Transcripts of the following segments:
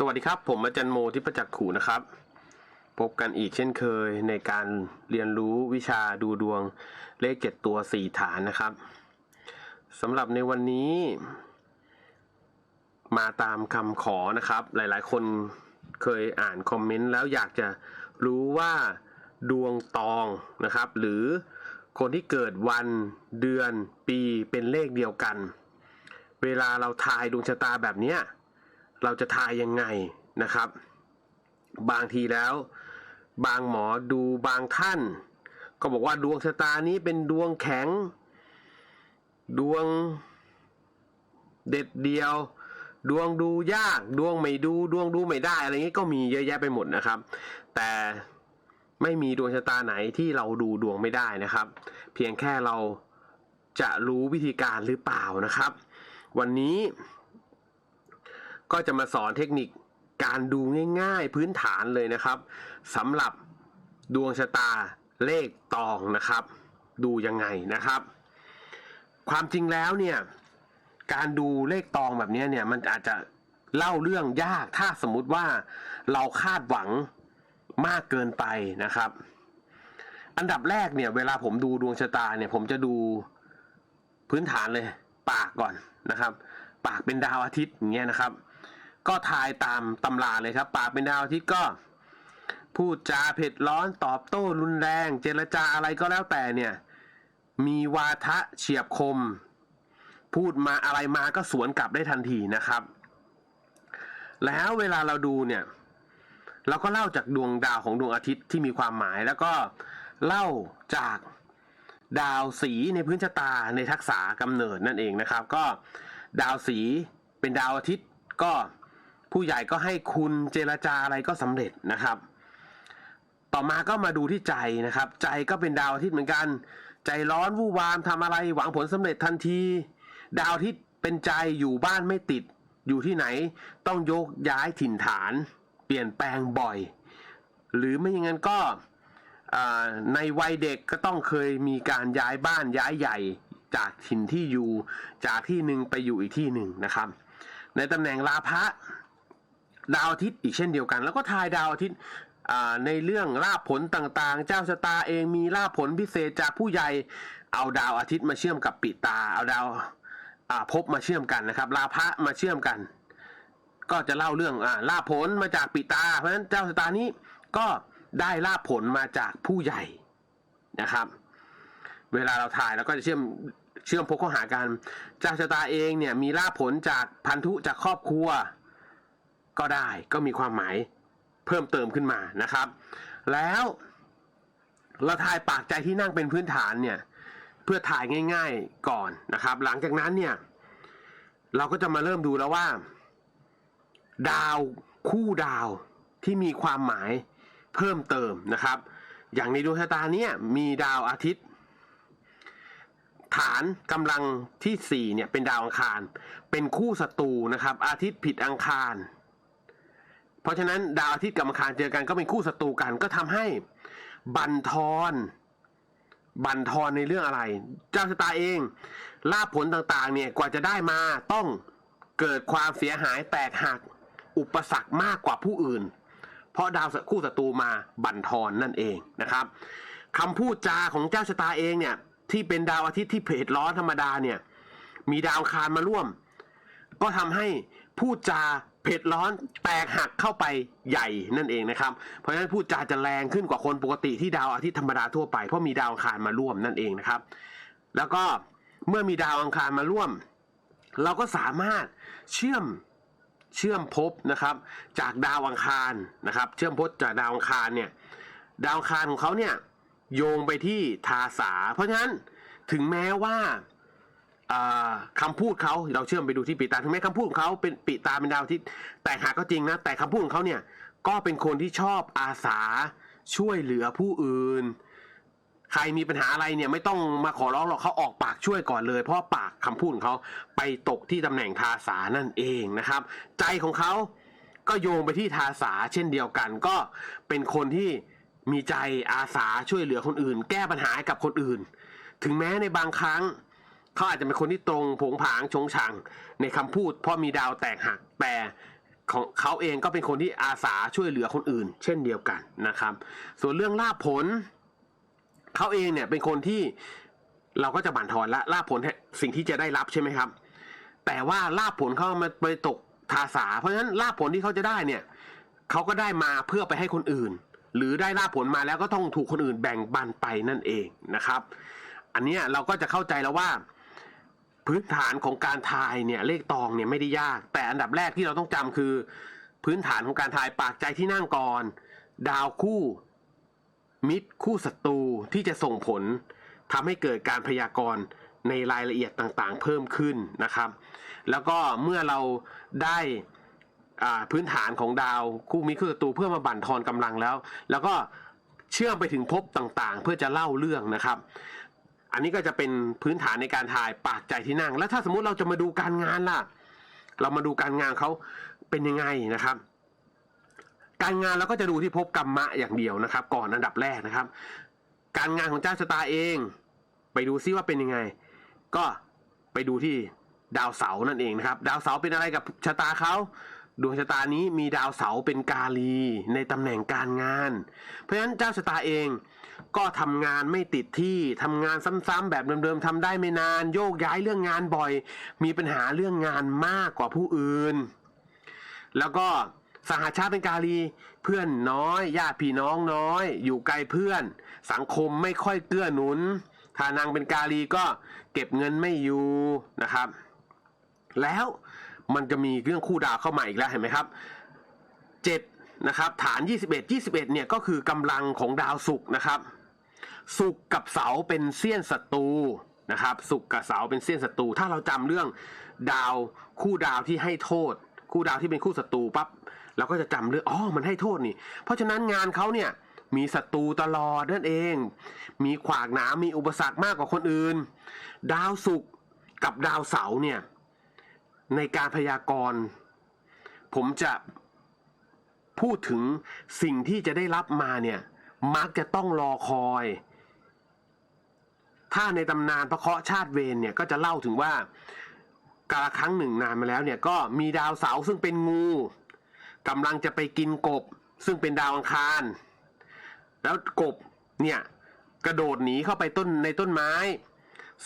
สวัสดีครับ ผมอาจารย์โมทิพจักรขู่นะครับ พบกันอีกเช่นเคยในการเรียนรู้วิชาดูดวงเลขเจ็ดตัวสี่ฐานนะครับสำหรับในวันนี้ มาตามคำขอนะครับ หลายๆ คนเคยอ่านคอมเมนต์แล้วอยากจะรู้ว่าดวงตองนะครับ หรือคนที่เกิดวันเดือนปีเป็นเลขเดียวกัน เวลาเราทายดวงชะตาแบบเนี้ย เราจะทายยังไงนะครับ บางทีแล้ว บางหมอดูบางท่าน ก็บอกว่าดวงชะตานี้เป็นดวงแข็ง ดวงเด็ดเดียว ดวงดูยากดวงไม่ดูดวงดูไม่ได้อะไรอย่างนี้ก็มีเยอะแยะไปหมดนะครับ แต่ไม่มีดวงชะตาไหนที่เราดูดวงไม่ได้นะครับ เพียงแค่เราจะรู้วิธีการหรือเปล่านะครับ วันนี้ ก็จะมาสอนเทคนิคการดูง่ายๆพื้นฐานเลยนะครับสำหรับดวงชะตาเลขตองนะครับ ดูยังไงนะครับ ความจริงแล้วเนี่ยการดูเลขตองแบบนี้เนี่ยมันอาจจะเล่าเรื่องยากถ้าสมมุติว่าเราคาดหวังมากเกินไปนะครับ อันดับแรกเนี่ยเวลาผมดูดวงชะตาเนี่ยผมจะดูพื้นฐานเลย ปากก่อนนะครับ ปากเป็นดาวอาทิตย์อย่างเงี้ยนะครับ ก็ทายตามตำราเลยครับปากเป็นดาวอาทิตย์ก็พูดจาเผ็ดร้อนตอบโต้รุนแรง เจรจาอะไรก็แล้วแต่เนี่ย มีวาทะเฉียบคม พูดมาอะไรมาก็สวนกลับได้ทันทีนะครับ แล้วเวลาเราดูเนี่ย เราก็เล่าจากดวงดาวของดวงอาทิตย์ที่มีความหมายแล้วก็เล่าจากดาวสีในพื้นชะตาในทักษะกำเนิดนั่นเองนะครับ ก็ดาวสีเป็นดาวอาทิตย์ก็ ผู้ใหญ่ก็ให้คุณเจรจาอะไรก็สำเร็จนะครับ ต่อมาก็มาดูที่ใจนะครับ ใจก็เป็นดาวอาทิตย์เหมือนกัน ใจร้อนวู่วามทำอะไรหวังผลสำเร็จทันที ดาวอาทิตย์เป็นใจอยู่บ้านไม่ติด อยู่ที่ไหนต้องโยกย้ายถิ่นฐาน เปลี่ยนแปลงบ่อย หรือไม่อย่างนั้นก็ในวัยเด็กก็ต้องเคยมีการย้ายบ้านย้ายใหญ่จากถิ่นที่อยู่จากที่หนึ่งไปอยู่อีกที่หนึ่งนะครับ ในตำแหน่งลาภะ ดาวอาทิตย์อีกเช่นเดียวกัน แล้วก็ทายดาวอาทิตย์ในเรื่องลาภผลต่างๆ เจ้าชะตาเองมีลาภผลพิเศษจากผู้ใหญ่เอาดาวอาทิตย์มาเชื่อมกับปิตา เอาดาวอ่าภพมาเชื่อมกันนะครับ ลาภะมาเชื่อมกัน ก็จะเล่าเรื่องอลาภผลมาจากปิตา เพราะฉะนั้นเจ้าชะตานี้ก็ได้ลาภผลมาจากผู้ใหญ่นะครับ เวลาเราถ่ายเราก็จะเชื่อมเชื่อมพกข้าหากันเจ้าชะตาเองเนี่ยมีลาภผลจากพันธุจากครอบครัว ก็ได้ก็มีความหมายเพิ่มเติมขึ้นมานะครับ แล้วเราถ่ายปากใจที่นั่งเป็นพื้นฐานเนี่ยเพื่อถ่ายง่าย ๆก่อนนะครับ หลังจากนั้นเนี่ยเราก็จะมาเริ่มดูแล้วว่า ดาวคู่ดาวที่มีความหมายเพิ่มเติมนะครับ อย่างในดวงชะตาเนี่ยมีดาวอาทิตย์ ฐานกำลังที่สี่เนี่ยเป็นดาวอังคาร เป็นคู่ศัตรูนะครับ อาทิตย์ผิดอังคาร เพราะฉะนั้นดาวอาทิตย์กับอังคารเจอกันก็เป็นคู่ศัตรูกันก็ทำให้บันทอนบันทอนในเรื่องอะไร เจ้าชะตาเองลาภผลต่างๆ เนี่ยกว่าจะได้มาต้องเกิดความเสียหายแตกหักอุปสรรคมากกว่าผู้อื่น เพราะดาวคู่ศัตรูมาบั่นทอนนั่นเองนะครับคำพูดจาของเจ้าชะตาเองเนี่ยที่เป็นดาวอาทิตย์ที่เพจร้อนธรรมดาเนี่ยมีดาวคารมาร่วม ก็ทำให้พูดจา ผ็ดร้อนแตกหักเข้าไปใหญ่นั่นเองนะครับ เพราะฉะนั้นพูดจาจะแรงขึ้นกว่าคนปกติที่ดาวอาทิตย์ธรรมดาทั่วไปเพราะมีดาวอังคารมาร่วมนั่นเองนะครับ แล้วก็เมื่อมีดาวอังคารมาร่วม เราก็สามารถเชื่อมเชื่อมภพนะครับ จากดาวอังคารนะครับ เชื่อมภพจากดาวอังคารเนี่ยดาวอังคารของเขาเนี่ยโยงไปที่ทาสา เพราะฉะนั้นถึงแม้ว่าอ่า คำพูดเขาเราเชื่อมไปดูที่ปีตาถึงแม้คำพูดของเขาเป็นปีตาเป็นดาวทิตย์แต่หากก็จริงนะ แต่คำพูดของเขาเนี่ยก็เป็นคนที่ชอบอาสาช่วยเหลือผู้อื่น ใครมีปัญหาอะไรเนี่ยไม่ต้องมาขอร้องหรอกเขาออกปากช่วยก่อนเลย เพราะปากคำพูดของเขาไปตกที่ตำแหน่งทาสานั่นเองนะครับ ใจของเขาก็โยงไปที่ทาสาเช่นเดียวกัน ก็เป็นคนที่มีใจอาสาช่วยเหลือคนอื่น แก้ปัญหากับคนอื่น ถึงแม้ในบางครั้ง เขาอาจจะเป็นคนที่ตรงผงผางชงชังในคำพูดเพราะมีดาวแตกหักแต่ของเขาเองก็เป็นคนที่อาสาช่วยเหลือคนอื่น เช่นเดียวกันนะครับ ส่วนเรื่องลาภผล เขาเองเนี่ยเป็นคนที่เราก็จะบั่นทอนละลาภผลสิ่งที่จะได้รับใช่ไหมครับ แต่ว่าลาภผลเขามาไปตกทาสา เพราะฉะนั้นลาภผลที่เขาจะได้เนี่ยเขาก็ได้มาเพื่อไปให้คนอื่น หรือได้ลาภผลมาแล้วก็ต้องถูกคนอื่นแบ่งปันไปนั่นเองนะครับ อันนี้เราก็จะเข้าใจแล้วว่า พื้นฐานของการทายเนี่ยเลขตองเนี่ยไม่ได้ยาก แต่อันดับแรกที่เราต้องจำคือ พื้นฐานของการทายปากใจที่นั่งก่อน ดาวคู่ มิตรคู่ศัตรูที่จะส่งผลทำให้เกิดการพยากรณ์ในรายละเอียดต่างๆ เพิ่มขึ้นนะครับ แล้วก็เมื่อเราได้พื้นฐานของดาวคู่มิตรคู่ศัตรูเพื่อมาบั่นทอนกำลังแล้ว แล้วก็เชื่อมไปถึงภพต่างๆ เพื่อจะเล่าเรื่องนะครับ อันนี้ก็จะเป็นพื้นฐานในการถ่ายปากใจที่นั่ง แล้วถ้าสมมุติเราจะมาดูการงานล่ะ เรามาดูการงานเขาเป็นยังไงนะครับ การงานเราก็จะดูที่ภพกรรมะอย่างเดียวนะครับ ก่อนอันดับแรกนะครับ การงานของเจ้าชะตาเอง ไปดูซิว่าเป็นยังไง ก็ไปดูที่ดาวเสาร์นั่นเองนะครับ ดาวเสาร์เป็นอะไรกับชะตาเขาดวงชะตานี้มีดาวเสาร์เป็นกาลีในตำแหน่งการงาน เพราะฉะนั้นเจ้าชะตาเอง ก็ทำงานไม่ติดที่ทำงานซ้ำๆแบบเดิมๆทำได้ไม่นาน โยกย้ายเรื่องงานบ่อย มีปัญหาเรื่องงานมากกว่าผู้อื่น แล้วก็สหชาติเป็นกาลีเพื่อนน้อยญาติพี่น้องน้อย อยู่ไกลเพื่อน สังคมไม่ค่อยเกื้อหนุนถ้านางเป็นกาลีก็เก็บเงินไม่อยู่นะครับ แล้วมันจะมีเรื่องคู่ดาวเข้ามาอีกแล้วเห็นไหมครับ7 นะครับฐาน 21 21เนี่ยก็คือกำลังของดาวศุกร์นะครับศุกร์กับเสาเป็นเสี้ยนศัตรูนะครับศุกร์กับเสาเป็นเสี้ยนศัตรูถ้าเราจำเรื่องดาวคู่ดาวที่ให้โทษ คู่ดาวที่เป็นคู่ศัตรูปั๊บเราก็จะจำเรื่องอ๋อมันให้โทษนี่ เพราะฉะนั้นงานเขาเนี่ยมีศัตรูตลอดนั่นเอง มีขวากหนามมีอุปสรรคมากกว่าคนอื่น ดาวศุกร์กับดาวเสาเนี่ยในการพยากรณ์ ผมจะ พูดถึงสิ่งที่จะได้รับมาเนี่ยมักจะต้องรอคอย ถ้าในตำนานพระเคราะห์ชาติเวรเนี่ยก็จะเล่าถึงว่ากาลครั้งหนึ่งนานมาแล้วเนี่ยก็มีดาวเสาซึ่งเป็นงูกำลังจะไปกินกบ ซึ่งเป็นดาวอังคาร แล้วกบเนี่ยกระโดดหนีเข้าไปต้นในต้นไม้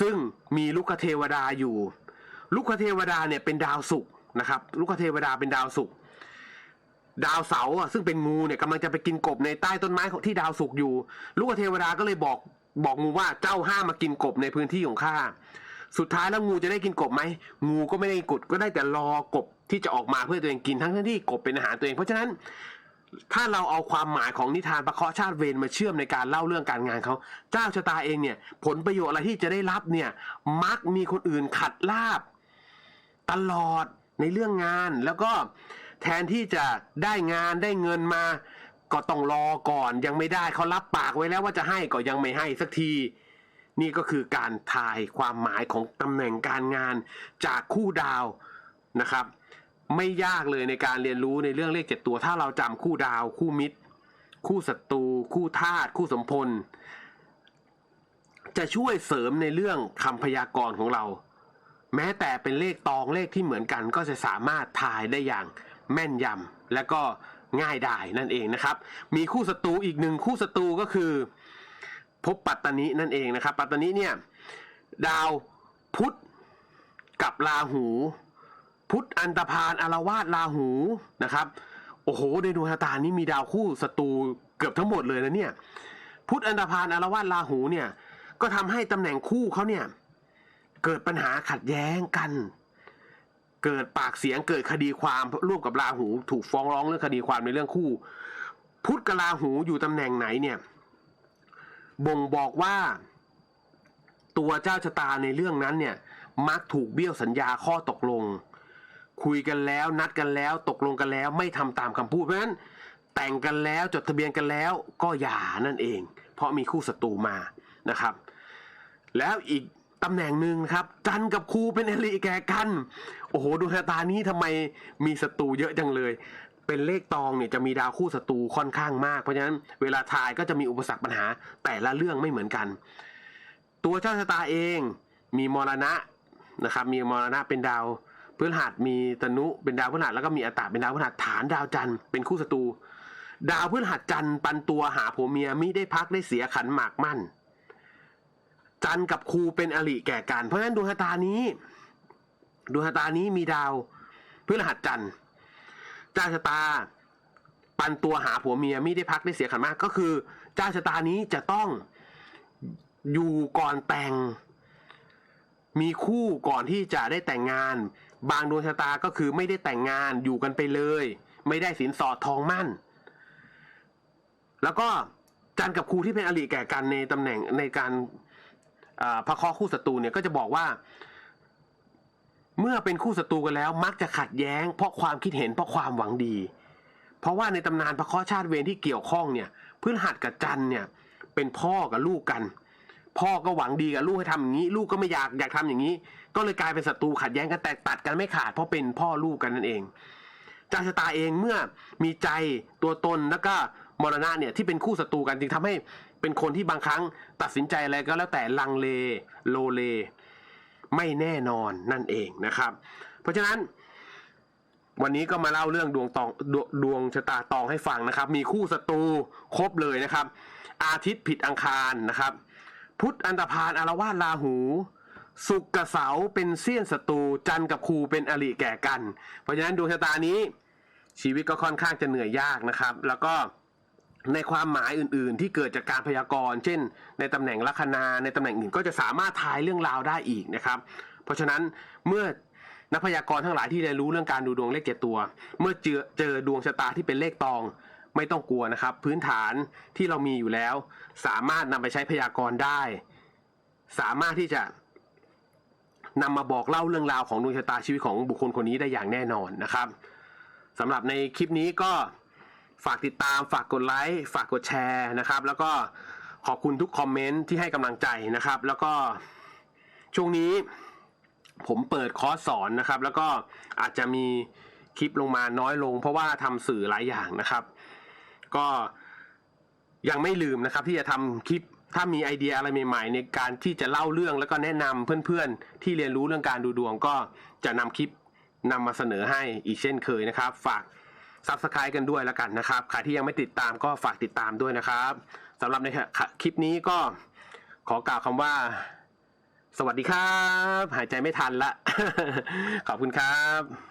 ซึ่งมีลูกเทวดาอยู่ ลูกเทวดาเนี่ยเป็นดาวศุกร์นะครับ ลูกเทวดาเป็นดาวศุกร์ ดาวเสาร์อะซึ่งเป็นงูเนี่ยกำลังจะไปกินกบในใต้ต้นไม้ที่ดาวศุกอยู่ ลูกเทวดาก็เลยบอกบอกงูว่าเจ้าห้ามมากินกบในพื้นที่ของข้าสุดท้ายแล้วงูจะได้กินกบไหม งูก็ไม่ได้กดก็ได้แต่รอกบที่จะออกมาเพื่อตัวเองกินทั้งที่กบเป็นอาหารตัวเอง เพราะฉะนั้นถ้าเราเอาความหมายของนิทานประเคราะห์ชาติเวรมาเชื่อมในการเล่าเรื่องการงานเขา เจ้าชะตาเองเนี่ย ผลประโยชน์อะไรที่จะได้รับเนี่ย มักมีคนอื่นขัดลาบ ตลอดในเรื่องงานแล้วก็ แทนที่จะได้งานได้เงินมา ก็ต้องรอก่อนยังไม่ได้เขารับปากไว้แล้วว่าจะให้ก็ยังไม่ให้สักที นี่ก็คือการทายความหมายของตำแหน่งการงานจากคู่ดาวนะครับ ไม่ยากเลยในการเรียนรู้ในเรื่องเลขเจ็ดตัว ถ้าเราจำคู่ดาว คู่มิตร คู่ศัตรู คู่ธาตุคู่สมพล จะช่วยเสริมในเรื่องคำพยากรณ์ของเราแม้แต่เป็นเลขตองเลขที่เหมือนกันก็จะสามารถทายได้อย่าง แม่นยำและก็ง่ายดายนั่นเองนะครับ มีคู่ศัตรูอีกหนึ่งคู่ศัตรูก็คือภพปัตตานินั่นเองนะครับ ปัตตานิเนี่ยดาวพุธกับราหู พุธอันตพานอารวาสราหูนะครับ โอ้โหในดวงชะตานี้มีดาวคู่ศัตรูเกือบทั้งหมดเลยนะเนี่ยพุธอันตพานอารวาสราหูเนี่ยก็ทำให้ตำแหน่งคู่เขาเนี่ยเกิดปัญหาขัดแย้งกัน เกิดปากเสียงเกิดคดีความร่วมกับราหู ถูกฟ้องร้องเรื่องคดีความในเรื่องคู่ พุธกับราหูอยู่ตำแหน่งไหนเนี่ย บ่งบอกว่า ตัวเจ้าชะตาในเรื่องนั้นเนี่ย มักถูกเบี้ยวสัญญาข้อตกลง คุยกันแล้ว นัดกันแล้ว ตกลงกันแล้ว ไม่ทำตามคำพูดเพราะฉะนั้น แต่งกันแล้วจดทะเบียนกันแล้วก็หย่านั่นเอง เพราะมีคู่ศัตรูมานะครับ แล้วอีก ตำแหน่งหนึ่งครับกันกับครูเป็นเอริแก่กัน โอ้โหดวงชะตานี้ทำไมมีศัตรูเยอะจังเลย เป็นเลขตองเนี่ยจะมีดาวคู่ศัตรูค่อนข้างมาก เพราะฉะนั้นเวลาทายก็จะมีอุปสรรคปัญหาแต่ละเรื่องไม่เหมือนกัน ตัวเจ้าชะตาเองมีมรณะนะครับ มีมรณะเป็นดาวพฤหัสมีตนุเป็นดาวพฤหัสแล้วก็มีอตตะเป็นดาวพฤหัสฐานดาวจันทร์เป็นคู่ศัตรูดาวพฤหัสจันทร์ปันตัวหาผัวเมียมิได้พักได้เสียขันหมากมั่น จันกับครูเป็นอริแก่กัน เพราะฉะนั้นดวงชะตานี้ดวงชะตานี้มีดาวพฤหัสจันทร์เจ้าชะตา ปันตัวหาผัวเมียไมิได้พักได้เสียขันมาก ก็คือเจ้าชะตานี้จะต้องอยู่ก่อนแต่ง มีคู่ก่อนที่จะได้แต่งงาน บางดวงชะตาก็คือไม่ได้แต่งงานอยู่กันไปเลย ไม่ได้สินสอดทองมั่น แล้วก็จันกับครูที่เป็นอริแก่กันในตำแหน่งในการ พระเคราะห์คู่ศัตรูเนี่ยก็จะบอกว่า เมื่อเป็นคู่ศัตรูกันแล้ว มักจะขัดแย้ง เพราะความคิดเห็นเพราะความหวังดี เพราะว่าในตำนานพระเคราะห์ชาติเวรที่เกี่ยวข้องเนี่ยพฤหัสกับจันเนี่ย เป็นพ่อกับลูกกัน พ่อก็หวังดีกับลูกให้ทำอย่างนี้ ลูกก็ไม่อยากอยากทำอย่างนี้ ก็เลยกลายเป็นศัตรูขัดแย้งกันแต่ตัดกันไม่ขาดเพราะเป็นพ่อลูกกันนั่นเองจางชะตาเองเมื่อมีใจตัวตนแล้วก็มรณะเนี่ยที่เป็นคู่ศัตรูกันจึงทำให้ เป็นคนที่บางครั้งตัดสินใจอะไรก็แล้วแต่ลังเลโลเล ไม่แน่นอนนั่นเองนะครับ เพราะฉะนั้น วันนี้ก็มาเล่าเรื่องดวงตองดวดวงชะตาตองให้ฟังนะครับ มีคู่ศัตรูครบเลยนะครับ อาทิตย์ผิดอังคารนะครับ พุธอันตรพานอารวาสราหูสุกกับเสาเป็นเสี้ยนศัตรูจันทร์กับครูเป็นอริแก่กัน เพราะฉะนั้นดวงชะตานี้ชีวิตก็ค่อนข้างจะเหนื่อยยากนะครับ แล้วก็ ในความหมายอื่นๆ ที่เกิดจากการพยากรณ์ เช่น ในตำแหน่งลัคนาในตำแหน่งอื่นก็จะสามารถทายเรื่องราวได้อีกนะครับ เพราะฉะนั้นเมื่อนักพยากรณ์ทั้งหลายที่เรียนรู้เรื่องการดูดวงเลขเจ็ดตัว เมื่อเจอเจอดวงชะตาที่เป็นเลขตองไม่ต้องกลัวนะครับ พื้นฐานที่เรามีอยู่แล้ว สามารถนำไปใช้พยากรณ์ได้ สามารถที่จะนำมาบอกเล่าเรื่องราวของดวงชะตาชีวิตของบุคคลคนนี้ได้อย่างแน่นอนนะครับสำหรับในคลิปนี้ก็ ฝากติดตาม ฝากกดไลค์ ฝากกดแชร์นะครับ แล้วก็ขอบคุณทุกคอมเมนต์ที่ให้กำลังใจนะครับ แล้วก็ช่วงนี้ผมเปิดคอร์สสอนนะครับ แล้วก็อาจจะมีคลิปลงมาน้อยลง เพราะว่าทำสื่อหลายอย่างนะครับ ก็ยังไม่ลืมนะครับ ที่จะทำคลิปถ้ามีไอเดียอะไรใหม่ๆ ในการที่จะเล่าเรื่องแล้วก็แนะนำเพื่อนๆ ที่เรียนรู้เรื่องการดูดวงก็จะนำคลิปนำมาเสนอให้อีกเช่นเคยนะครับ ฝาก ซับสไครต์กันด้วยแล้วกันนะครับ ใครที่ยังไม่ติดตามก็ฝากติดตามด้วยนะครับสำหรับในคลิปนี้ก็ขอกล่าวคำว่า สวัสดีครับ หายใจไม่ทันละ ขอบคุณครับ